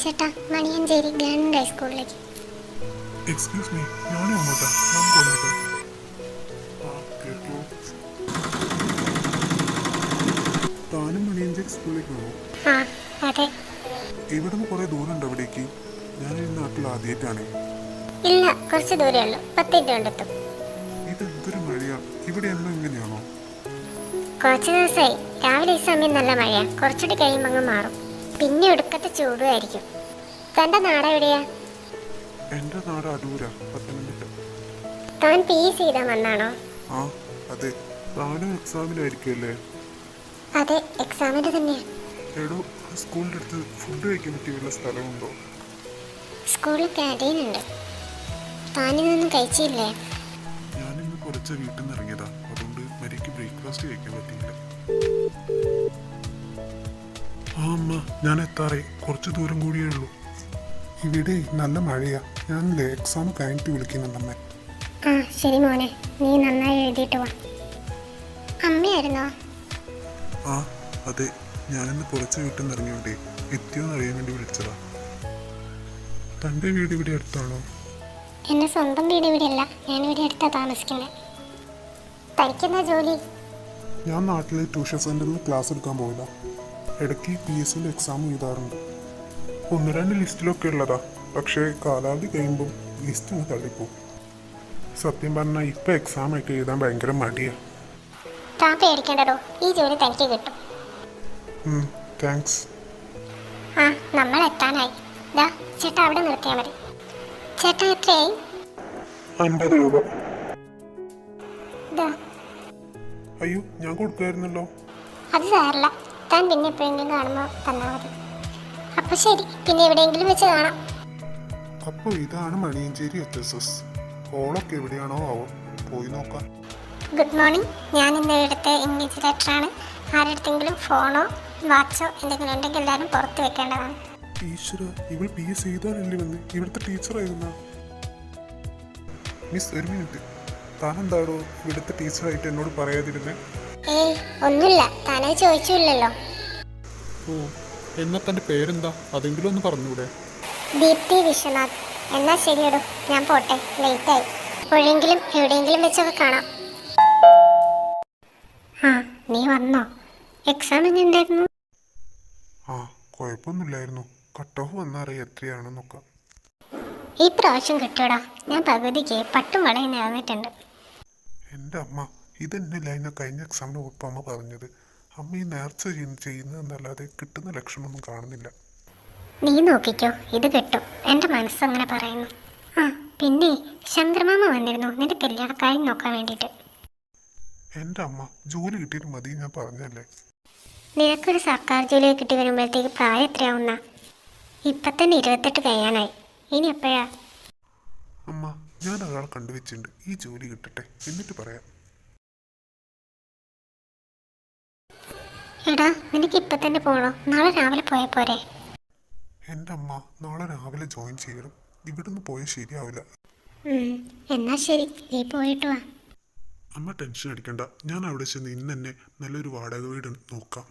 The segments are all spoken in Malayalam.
ചേട്ടാ മണിയഞ്ചേരി ഗവൺമെന്റ് ഹൈസ്കൂളിലേക്ക് എക്സ്ക്യൂസ് മീ ഞാനും അങ്ങോട്ടാ ഞാൻ താനും മണിയഞ്ചേരി സ്കൂളിലേക്ക് പോകണോ ആ അതെ. ഇവിടെ നിന്ന് കുറേ ദൂരമുണ്ട് അവിടേക്ക് ഞാൻ ഈ നാട്ടിൽ ആദ്യമായിട്ടാണ് ഇല്ല കുറച്ച് ദൂരെ ഉള്ളൂ. പത്ത് മിനിറ്റ് കൊണ്ടെത്തും ഇത് എന്തൊരു മഴയാ. ഇവിടെ എന്നും ഇങ്ങനെയാണോ? കുറച്ച് ദിവസമായി. രാവിലെ ഈ സമയം നല്ല മഴയാ. കുറച്ചുകൂടി കഴിയുമ്പോൾ അങ്ങ് മാറും. പിന്നെ ഒടുക്കത്തെ ചൂടുമായിരിക്കും. തന്റെ നാട് എവിടെയാ? എന്റെ നാട് അടൂര പത്തനംതിട്ട. താൻ പി എസ് ചെയ്താൽ വന്നാണോ? ആ അതെ. താനും എക്സാമിനായിരിക്കല്ലേ അതെ എക്സാമിന് തന്നെയാ. എടോ സ്കൂളിന്റെ അടുത്ത് ഫുഡ് കഴിക്കാൻ പറ്റിയ വല്ല സ്ഥലമുണ്ടോ? സ്കൂളിൽ ക്യാന്റീൻ ഉണ്ട്. താനിന്നൊന്നും കഴിച്ചില്ലേ? ഞാനിന്ന് കുറച്ച് വീട്ടിൽ നിന്ന് ഇറങ്ങിയതാ. അതുകൊണ്ട് മരിക്ക് ബ്രേക്ക്ഫാസ്റ്റ് കഴിക്കാൻ പറ്റിയില്ല. ആ അമ്മ ഞാൻ എത്താറേ കുറച്ച് ദൂരം കൂടിയേ ഉള്ളൂ. ഇവിടെ നല്ല മഴയാ. ഞാൻ എക്സാം കഴിഞ്ഞിട്ട് വിളിക്കുന്നുണ്ട് അമ്മ. ആ ശരി മോനെ. നീ നന്നായി എഴുതിയിട്ട് വാ. അമ്മയായിരുന്നോ? ആ അതെ. ഞാനിന്ന് കുറച്ച് വീട്ടിൽ നിന്ന് ഇറങ്ങിയോണ്ടേ. എത്തിയോന്ന് അറിയാൻ വേണ്ടി വിളിച്ചതാ. തന്റെ വീട് ഇവിടെ അടുത്താണോ? എന്റെ സ്വന്തം വീട് ഇവിടെയല്ല. ഞാൻ ഇവിടെ അടുത്താ താമസിക്കുന്നത് തനിക്കെന്താ ജോലി. ഞാൻ നാട്ടിലെ ട്യൂഷൻ സെന്ററിൽ ക്ലാസ് എടുക്കാൻ പോയില്ല ഇടയ്ക്ക് പി എസ് സിയിൽ എക്സാം എഴുതാറുണ്ട്. ഒന്ന് രണ്ട് ലിസ്റ്റിലൊക്കെ ഉള്ളതാ. പക്ഷേ കാലാവധി കഴിയുമ്പം ലിസ്റ്റ് ഒന്ന് തള്ളിപ്പോവും. സത്യം പറഞ്ഞാൽ ഇപ്പം എക്സാം ഒക്കെ എഴുതാൻ ഭയങ്കര മടിയാ. താൻ പേടിക്കേണ്ടടോ. ഈ ജോലി തനിക്ക് കിട്ടും. താങ്ക്സ് ആ നമ്മൾ എത്താനായി. ദാ ചേട്ടാ അവിടെ നിർത്തിയാൽ മതി. ചേട്ടാ എത്രയായി? അൻപത് രൂപ. അയ്യോ ഞാൻ കൊടുക്കുമായിരുന്നല്ലോ അത് സാറില്ല താൻ പിന്നെ എപ്പോഴെങ്കിലും കാണുമ്പോൾ തന്നാൽ മതി. അപ്പോൾ ശരി പിന്നെ എവിടെയെങ്കിലും വെച്ച് കാണാം. അപ്പോൾ ഇതാണ് മണിയഞ്ചേരി എച്ച് എസ് എസ്. ഹോളൊക്കെ എവിടെയാണോ ആവോ? പോയി നോക്കാം. Good morning. ഞാൻ ഇന്ന് ഇവിടുത്തെ ഇംഗ്ലീഷ് ലെറ്ററാണ്. ആരുടെങ്കിലും ഫോണോ വാച്ചോ എന്തെങ്കിലും ഉണ്ടെങ്കിൽ എല്ലാവരും പുറത്ത് വെക്കേണ്ടതാണ്. ഈശ്വര ഇവൾ പി എസ് ചെയ്താലല്ലേ വന്ന്? ഇവിടുത്തെ ടീച്ചറായിരുന്ന മിസ് ഒരു മിനിറ്റ് താൻ എന്താണോ ഇവിടുത്തെ ടീച്ചറായിട്ട് എന്നോട് പറയാതിരുന്നേ? ഏയ് ഒന്നുമില്ല. താനത് ചോദിച്ചില്ലല്ലോ. ഓ എന്നാ തന്റെ പേരെന്താ? അതെങ്കിലും ഒന്ന് പറഞ്ഞൂടെ ദീപ്തി വിശ്വനാഥ്. എന്നാ ശരിയടോ. ഞാൻ പോട്ടെ. ലേറ്റായി. എപ്പോഴെങ്കിലും എവിടെയെങ്കിലും വെച്ചൊക്കെ കാണാം. ആ നീ വന്നോ? എക്സാം എങ്ങനെ ഉണ്ടായിരുന്നു ആ കുഴപ്പമൊന്നുമില്ലായിരുന്നു. കട്ട് ഓഫ് വന്നറിയ എത്രയാണെന്ന് നോക്കാം ഈ പ്രാവശ്യം കിട്ടിയോടാ? ഞാൻ പകുതിക്ക് പട്ടും വളയും നേർന്നിട്ടുണ്ട് എന്റെ അമ്മ ഇതന്നെയല്ല ലൈന കഴിഞ്ഞ എക്സാമിന് അമ്മ പറഞ്ഞത് അമ്മ ഈ നേർച്ച ചെയ്യുന്ന ചെയ്യുന്നതെന്നല്ലാതെ കിട്ടുന്ന ലക്ഷണമൊന്നും കാണുന്നില്ല. നീ നോക്കിക്കോ ഇത് കിട്ടും. എന്റെ മനസ്സങ്ങനെ പറയുന്നു. ആ പിന്നെ ചന്ദ്രമാമ വന്നിരുന്നു നിന്റെ കല്യാണക്കാരി നോക്കാൻ വേണ്ടിയിട്ട്. എന്റെ അമ്മ ജോലി കിട്ടിയിട്ട് മതി ഞാൻ പറഞ്ഞല്ലേ നിനക്കൊരു സർക്കാർ ജോലി കിട്ടി വരുമ്പോഴത്തേക്ക് പ്രായം എത്രയാവുന്ന? ഇപ്പം തന്നെ ഇരുപത്തെട്ട് കഴിയാനായി. ഇനി എപ്പോഴാ? അമ്മ ഞാൻ ഒരാളെ കണ്ടുവച്ചിട്ടുണ്ട്. ഈ ജോലി കിട്ടട്ടെ. എന്നിട്ട് പറയാം. എടാ നിനക്ക് ഇപ്പൊ തന്നെ പോണോ? നാളെ രാവിലെ പോയ പോരെ. എന്റെ അമ്മ നാളെ രാവിലെ ജോയിൻ ചെയ്യണം. ഇവിടുന്ന് പോയാൽ ശരിയാവില്ല. എന്നാ ശരി. നീ പോയിട്ട് വാ. അമ്മ ടെൻഷൻ അടിക്കണ്ട. ഞാൻ അവിടെ ചെന്ന് ഇന്ന് തന്നെ നല്ലൊരു വാടക വീട് നോക്കാം.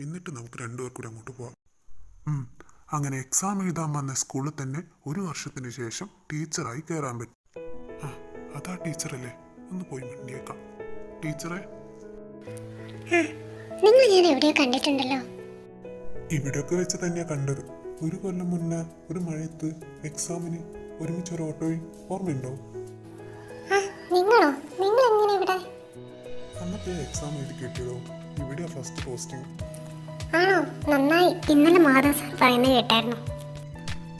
എന്നിട്ട് നമുക്ക് രണ്ടുപേർ കൂടി അങ്ങോട്ട് പോവാം. അങ്ങനെ എക്സാം എഴുതാൻ വന്ന സ്കൂളിൽ തന്നെ ഒരു വർഷത്തിന് ശേഷം ടീച്ചറായി കയറാൻ പറ്റും. ആ അതാ ടീച്ചറല്ലേ? ഒന്ന് പോയി മിണ്ടിയേക്കാം. ടീച്ചറെ. നിങ്ങൾ ഞാൻ എവിടെയോ കണ്ടിട്ടുണ്ടല്ലോ. ഇവിടെയൊക്കെ വെച്ച് തന്നെയാ കണ്ടത്. ഒരു കൊല്ലം മുന്നേ ഒരു മഴയത്ത് എക്സാമിന് ഒരുമിച്ച് ഒരു ഓട്ടോയിൽ ഓർമ്മയുണ്ടോ? നിങ്ങളോ? നിങ്ങൾ എങ്ങനെ ഇവിടെ? അന്നത്തെ എക്സാം എഴുതി കിട്ടിയതോ? ഇവിടെ ഫസ്റ്റ് പോസ്റ്റിംഗ് ആണോ? നന്നായി. ഇന്നലെ മാധവ് സാർ പറയുന്നത് കേട്ടായിരുന്നു.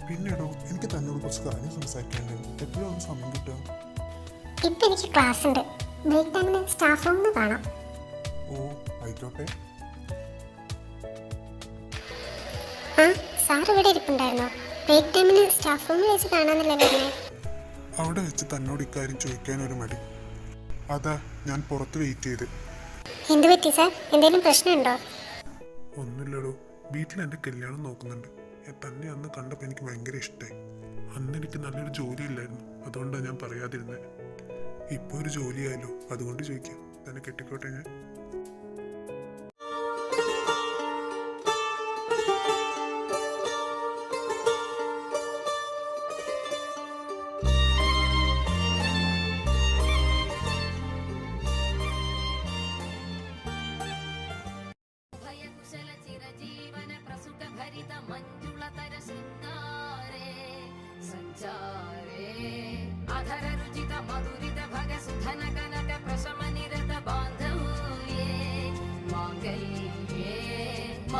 പിന്നെടോ എനിക്ക് തന്നോട് കുറച്ച് കാര്യം സംസാരിക്കാനുണ്ട്. എപ്പോഴാണ് സമയം കിട്ടുക? ഇപ്പൊ എനിക്ക് ക്ലാസ് ഉണ്ട്. ബ്രേക്ക് ടൈമിന് സ്റ്റാഫ് റൂമിൽ കാണാം. ഓ ആയിക്കോട്ടെ ആ സാർ ഇവിടെ ഇരിപ്പുണ്ടായിരുന്നോ? ബ്രേക്ക് ടൈമിന് സ്റ്റാഫ് റൂമിൽ വെച്ച് കാണാമെന്നല്ലേ പറഞ്ഞത് അവിടെ വെച്ച് തന്നോട് ഇക്കാര്യം ചോദിക്കാൻ ഒരു മടി. അതാ ഞാൻ പുറത്ത് വെയിറ്റ് ചെയ്ത്. എന്ത് പറ്റി സാർ എന്തെങ്കിലും പ്രശ്നമുണ്ടോ? ഒന്നുമില്ലടോ. വീട്ടിൽ എന്റെ കല്യാണം നോക്കുന്നുണ്ട്. എ- തന്നെ അന്ന് കണ്ടപ്പോൾ എനിക്ക് ഭയങ്കര ഇഷ്ടമായി അന്ന് എനിക്ക് നല്ലൊരു ജോലി ഇല്ലായിരുന്നു. അതുകൊണ്ടാണ് ഞാൻ പറയാതിരുന്നത് ഇപ്പോൾ ഒരു ജോലിയായല്ലോ. അതുകൊണ്ട് ചോദിക്കാം. തന്നെ കെട്ടിക്കോട്ടെ ഞാൻ?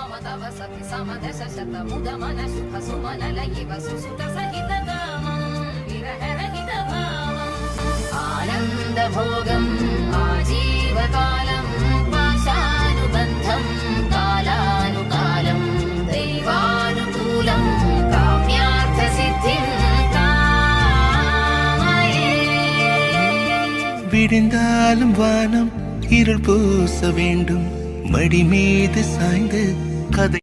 మమ తవ సతి సమదశ శతముద మన శుభ సుమన లయివ సుసుత సహిత గామం విరహరహిత భావం ఆనంద భోగం ఆజీవకాలం పాశానుబంధం కాలానుకాలం దైవానుకూలం కామ్యార్థ సిద్ధిం விடிந்தாலும் வானம் இருள் பூச வேண்டும் மடிமீது சாய்ந்து கதை